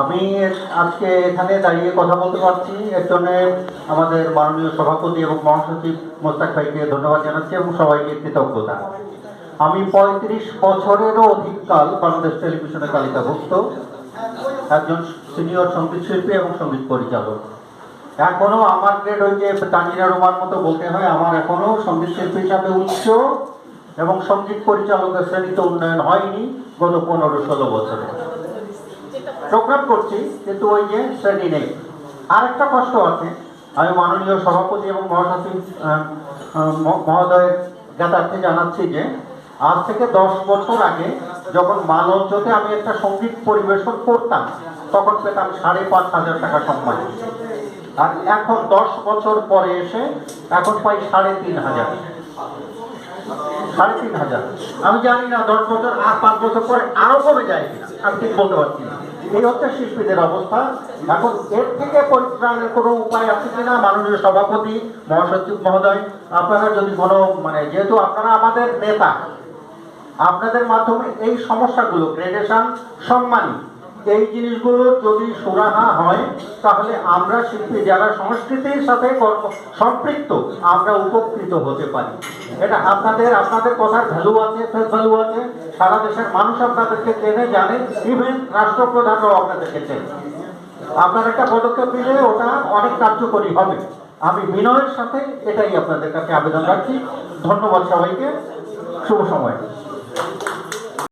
আমি আজকে এখানে দাঁড়িয়ে কথা বলতে পারছি। এর জন্য আমাদের মাননীয় সভাপতি এবং মহাসচিব মোস্তাক ভাইকে ধন্যবাদ জানাচ্ছি এবং সবাইকে কৃতজ্ঞতা। আমি পঁয়ত্রিশ বছরেরও অধিককাল বাংলাদেশ টেলিভিশনে তালিকাভুক্ত। একজন সিনিয়র সংগীত শিল্পী এবং সংগীত পরিচালক। এখনও আমার গ্রেড ওই যে তানিরা রোমান মতো বলতে হয়, আমার এখনও সংগীত শিল্পী হিসাবে উচ্চ এবং সংগীত পরিচালকের শ্রেণীতে উন্নয়ন হয়নি গত পনেরো ষোলো বছরে। প্রোগ্রাম করছি, কিন্তু ওই যে শ্রেণি নেই। আরেকটা কষ্ট আছে। আমি মাননীয় সভাপতি এবং মহাসচিব মহোদয়ের জ্ঞাতার্থে জানাচ্ছি যে, আজ থেকে দশ বছর আগে যখন মালঞ্চতে আমি একটা সংগীত পরিবেশন করতাম, তখন পেতাম সাড়ে পাঁচ হাজার টাকা সম্মান। আর এখন দশ বছর পরে এসে এখন পাই সাড়ে তিন হাজার। সাড়ে তিন হাজার। আমি জানি না দশ বছর, আর পাঁচ বছর পরে আরও কমে যায় আমি ঠিক বলতে পারছি না। এই হচ্ছে শিল্পীদের অবস্থা। এখন এর থেকে পরিত্রাণের কোনো উপায় আছে কিনা, মাননীয় সভাপতি মহাসচিব মহোদয়, আপনারা যদি কোনো মানে যেহেতু আপনারা আমাদের নেতা, আপনাদের মাধ্যমে এই সমস্যাগুলো, গ্রেডেশন সম্মানী এই জিনিসগুলো যদি সুরাহা হয়, তাহলে আমরা শিল্পী যারা সংস্কৃতির সাথে সম্পৃক্ত, আমরা উপকৃত হতে পারি। এটা আপনাদের আপনাদের কথার ভ্যালু আছে ফেস ভ্যালু আছে। সারা দেশের মানুষ আপনাদেরকে চেনে, জানে। ইভেন রাষ্ট্রপ্রধানরাও আপনাদেরকে চেনে। আপনার একটা পদক্ষেপ নিলে ওটা অনেক কার্যকরী হবে। আমি বিনয়ের সাথে এটাই আপনাদের কাছে আবেদন রাখছি। ধন্যবাদ সবাইকে। শুভ সময়।